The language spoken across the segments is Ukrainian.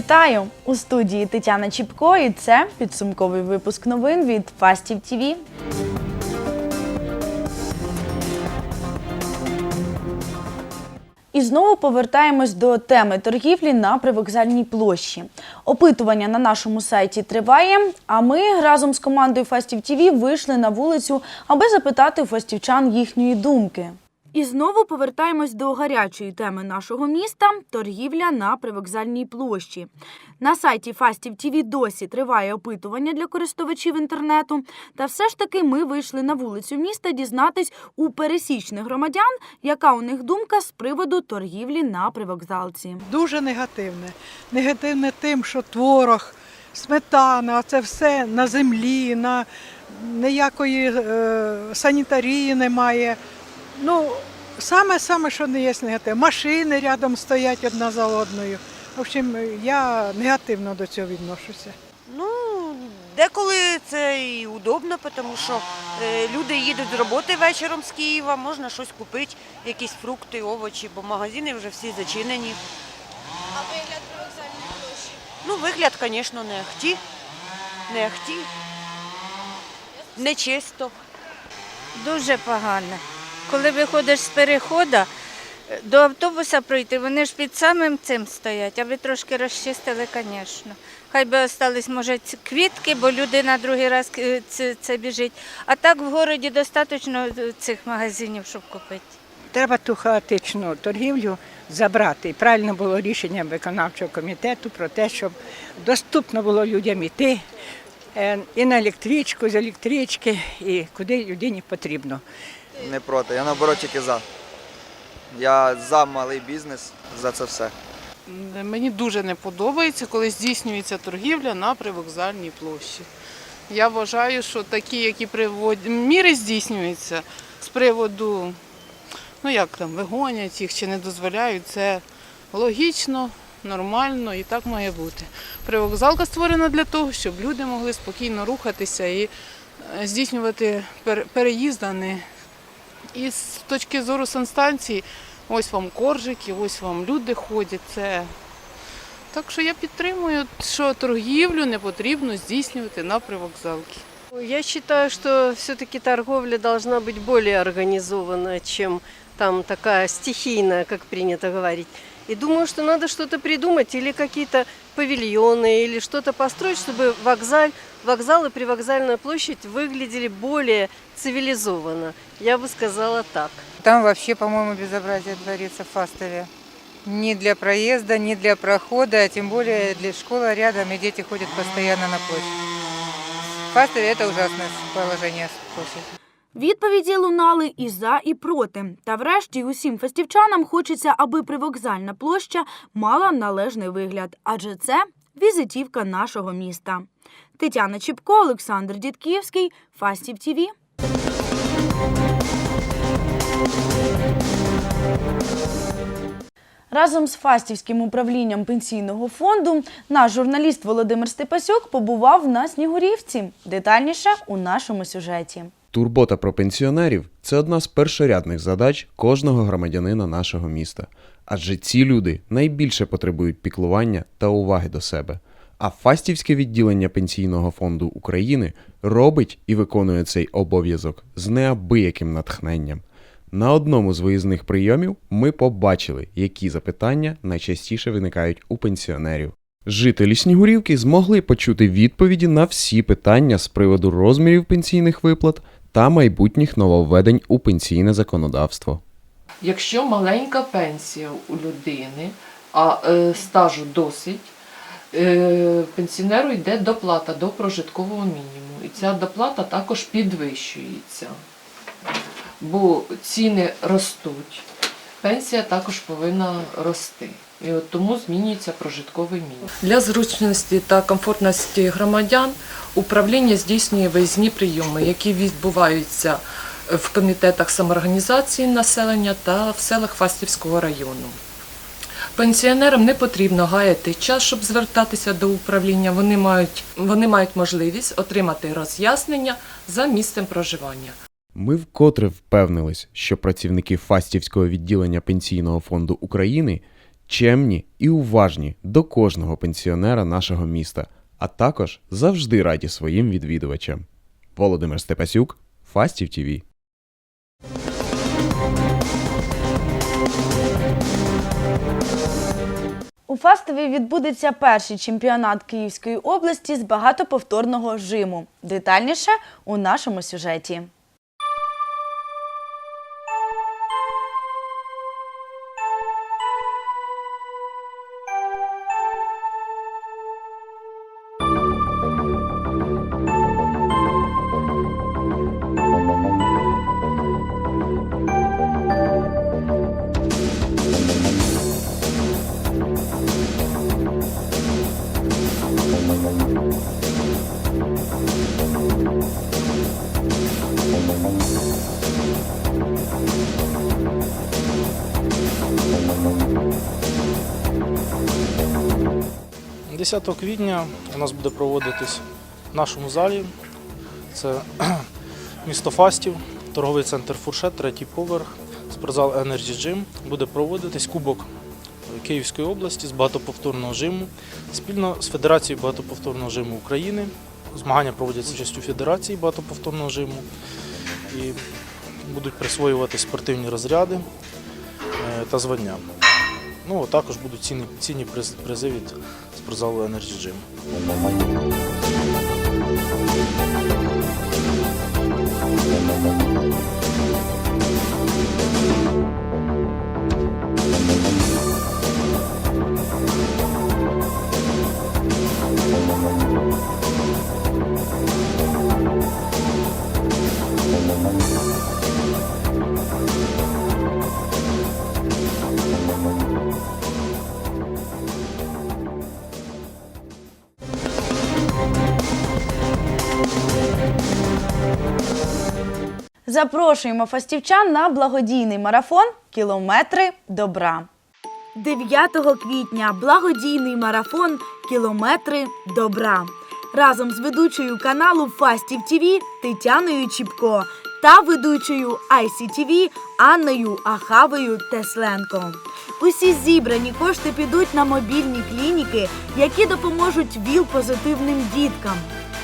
Вітаю у студії Тетяна Чіпко, і це підсумковий випуск новин від Фастів ТІВІ. І знову повертаємось до теми торгівлі на привокзальній площі. Опитування на нашому сайті триває. А ми разом з командою Фастів ТІВІ вийшли на вулицю, аби запитати фастівчан їхньої думки. І знову повертаємось до гарячої теми нашого міста торгівля на привокзальній площі. На сайті Фастів ТІВІ досі триває опитування для користувачів інтернету. Та все ж таки ми вийшли на вулицю міста дізнатись у пересічних громадян, яка у них думка з приводу торгівлі на привокзалці. Дуже негативне. Негативне тим, що творог, сметана, це все на землі, на ніякої е, санітарії немає. Ну, саме саме, що не є негатив. Машини рядом стоять одна за одною. В общем, я негативно до цього відношуся. Ну, деколи це і удобно, тому що е, люди їдуть з роботи вечором з Києва, можна щось купити, якісь фрукти, овочі, бо магазини вже всі зачинені. А вигляд привокзальної площі? Ну, вигляд, звісно, не ахті. Не ахті. Не чисто. Дуже погано. Коли виходиш з переходу, до автобуса пройти, вони ж під самим цим стоять, а ви трошки розчистили, звісно. Хай би остались, може, квітки, бо люди на другий раз е, це, це біжить. А так в городі достатньо е, цих магазинів, щоб купити. Треба ту хаотичну торгівлю забрати. І правильно було рішення виконавчого комітету про те, щоб доступно було людям йти е, і на електричку, з електрички, і куди людині потрібно. Не проти, я наоборот тільки за. Я за малий бізнес, за це все. Мені дуже не подобається, коли здійснюється торгівля на привокзальній площі. Я вважаю, що такі, які привод... міри здійснюються з приводу, ну як там, вигонять їх чи не дозволяють, це логічно, нормально і так має бути. Привокзалка створена для того, щоб люди могли спокійно рухатися і е, здійснювати переїзд, а не і з точки зору санстанції, ось вам коржики, ось вам люди ходять. Це... Так що я підтримую, що торгівлю не потрібно здійснювати на привокзалки. Я считаю, что все-таки торговля должна быть более организована, чем там такая стихийная, как принято говорить. И думаю, что надо что-то придумать или какие-то павильоны, или что-то построить, чтобы вокзаль, вокзал и привокзальная площадь выглядели более цивилизованно. Я бы сказала так. Там вообще, по-моему, безобразие творится в Фастове. Ни для проезда, ни для прохода, а тем более для школы рядом, и дети ходят постоянно на площадь. В Фастове это ужасное положение площади. Відповіді лунали і за, і проти. Та врешті усім фестівчанам хочеться, аби привокзальна площа мала належний вигляд, адже це візитівка нашого міста. Тетяна Чіпко, Олександр Дідківський, Фастів ТІВІ. Разом з Фастівським управлінням пенсійного фонду наш журналіст Володимир Степасюк побував на Снігурівці. Детальніше у нашому сюжеті. Турбота про пенсіонерів це одна з першорядних задач кожного громадянина нашого міста. Адже ці люди найбільше потребують піклування та уваги до себе. А Фастівське відділення Пенсійного фонду України робить і виконує цей обов'язок з неабияким натхненням. На одному з виїзних прийомів ми побачили, які запитання найчастіше виникають у пенсіонерів. Жителі Снігурівки змогли почути відповіді на всі питання з приводу розмірів пенсійних виплат та майбутніх нововведень у пенсійне законодавство. Якщо маленька пенсія у людини, а е, стажу досить, е, пенсіонеру йде доплата до прожиткового мінімуму. І ця доплата також підвищується. Бо ціни ростуть, пенсія також повинна рости. І от тому змінюється прожитковий мінімум. Для зручності та комфортності громадян управління здійснює виїзні прийоми, які відбуваються в комітетах самоорганізації населення та в селах Фастівського району. Пенсіонерам не потрібно гаяти час, щоб звертатися до управління. Вони мають, вони мають можливість отримати роз'яснення за місцем проживання. Ми вкотре впевнились, що працівники Фастівського відділення Пенсійного фонду України чемні і уважні до кожного пенсіонера нашого міста, а також завжди раді своїм відвідувачам. Володимир Степасюк, Фастів ТІВІ. У Фастові відбудеться перший чемпіонат Київської області з багатоповторного жиму. Детальніше у нашому сюжеті. – 10 квітня у нас буде проводитись в нашому залі. Це місто Фастів, торговий центр Фуршет, третій поверх, спортзал Energy Gym. Буде проводитись Кубок Київської області з багатоповторного жиму спільно з Федерацією багатоповторного жиму України. Змагання проводяться участю Федерації багатоповторного жиму і будуть присвоювати спортивні розряди е, та звання. Ну, а також будуть цінні, цінні призи від спортзалу Energy Gym. Запрошуємо фастівчан на благодійний марафон Кілометри добра. 9 квітня благодійний марафон Кілометри добра. Разом з ведучою каналу Фастів ТІВІ Тетяною Чіпко та ведучою ICTV Анною Ахавою Тесленко. Усі зібрані кошти підуть на мобільні клініки, які допоможуть ВІЛ-позитивним діткам.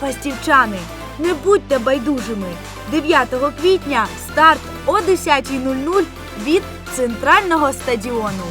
Фастівчани, не будьте байдужими. 9 квітня старт о 10.00 від центрального стадіону.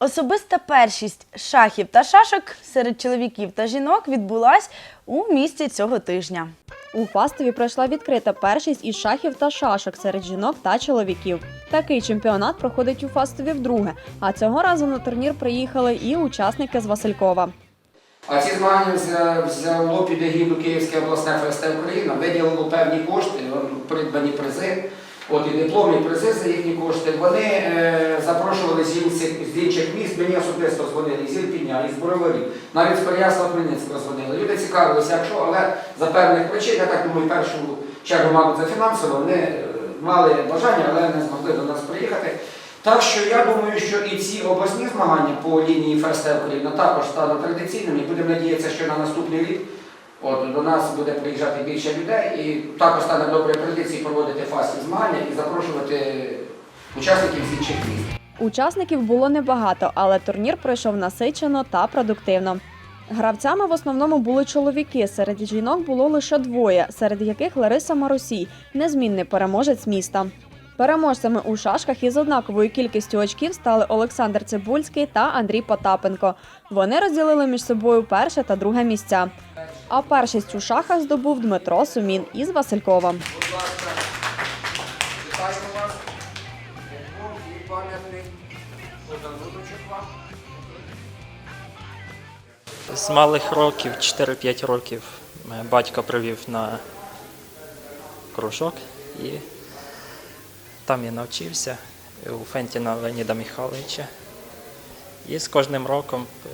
Особиста першість шахів та шашок серед чоловіків та жінок відбулась у місті цього тижня. У Фастові пройшла відкрита першість із шахів та шашок серед жінок та чоловіків. Такий чемпіонат проходить у Фастові вдруге, а цього разу на турнір приїхали і учасники з Василькова. А ці змагання взя- взяло під егіду Київське обласне ФСТ Україна, виділило певні кошти, придбані призи, от і дипломні призи за їхні кошти. Вони е, запрошували з інших, з міст, мені особисто дзвонили із Ірпіня, із Бороварів, навіть з Переяслава Хмельницького дзвонили. Люди цікавилися, якщо, але за певних причин, я так думаю, першу чергу, мабуть, за фінансово, вони е, мали бажання, але не змогли до нас приїхати. Так що я думаю, що і ці обласні змагання по лінії ФСТ також стануть традиційними. І будемо надіятися, що на наступний рік от, до нас буде приїжджати більше людей і також стане доброю традицією проводити фасті змагання і запрошувати учасників з інших міст. Учасників було небагато, але турнір пройшов насичено та продуктивно. Гравцями в основному були чоловіки. Серед жінок було лише двоє, серед яких Лариса Марусій, незмінний переможець міста. Переможцями у шашках із однаковою кількістю очків стали Олександр Цибульський та Андрій Потапенко. Вони розділили між собою перше та друге місця. А першість у шахах здобув Дмитро Сумін із Василькова. Будь ласка, вітаємо вас. І пам'ятний подаруночок. З малих років, 4-5 років, батько привів на кружок і там я навчився у Фентіна Леоніда Михайловича. І з кожним роком е,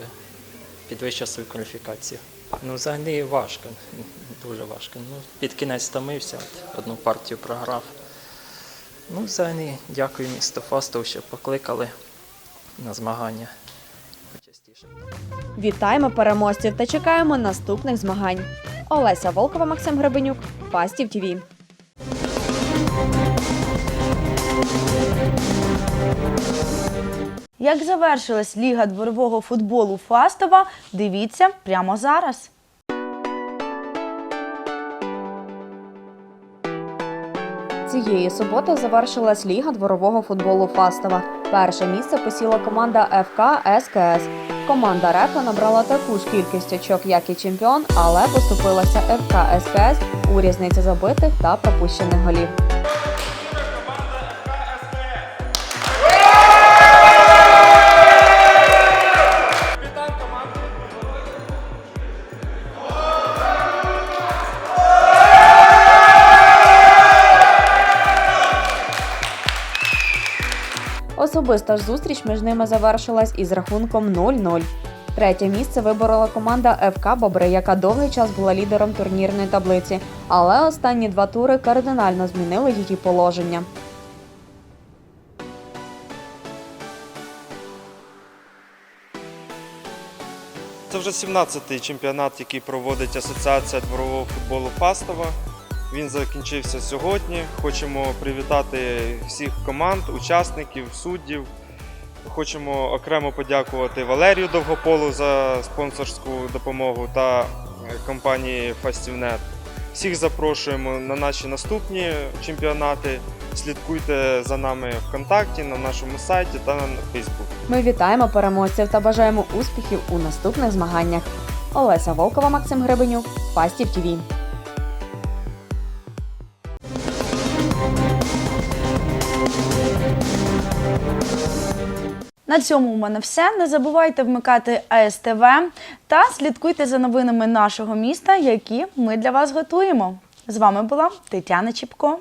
підвищив свою кваліфікацію. Ну, взагалі важко, дуже важко. Ну, під кінець стомився, одну партію програв. Ну, взагалі, дякую місту Фастов, що покликали на змагання. Почастіше. Вітаємо переможців та чекаємо наступних змагань. Олеся Волкова, Максим Гребенюк, Фастів ТІВІ. Як завершилась Ліга дворового футболу Фастова, дивіться прямо зараз. Цієї суботи завершилась Ліга дворового футболу Фастова. Перше місце посіла команда ФК СКС. Команда Рефа набрала таку ж кількість очок, як і чемпіон, але поступилася ФК СКС у різниці забитих та пропущених голів. Особиста ж зустріч між ними завершилась із рахунком 0-0. Третє місце виборола команда ФК Бобри, яка довгий час була лідером турнірної таблиці, але останні два тури кардинально змінили її положення. Це вже 17-й чемпіонат, який проводить Асоціація дворового футболу Фастова. Він закінчився сьогодні. Хочемо привітати всіх команд, учасників, суддів. Хочемо окремо подякувати Валерію Довгополу за спонсорську допомогу та е, компанії Фастівнет. Всіх запрошуємо на наші наступні чемпіонати. Слідкуйте за нами ВКонтакті, на нашому сайті та на Фейсбук. Ми вітаємо переможців та бажаємо успіхів у наступних змаганнях. Олеся Волкова, Максим Гребенюк, Фастів ТІВІ. На цьому у мене все. Не забувайте вмикати АСТВ та слідкуйте за новинами нашого міста, які ми для вас готуємо. З вами була Тетяна Чіпко.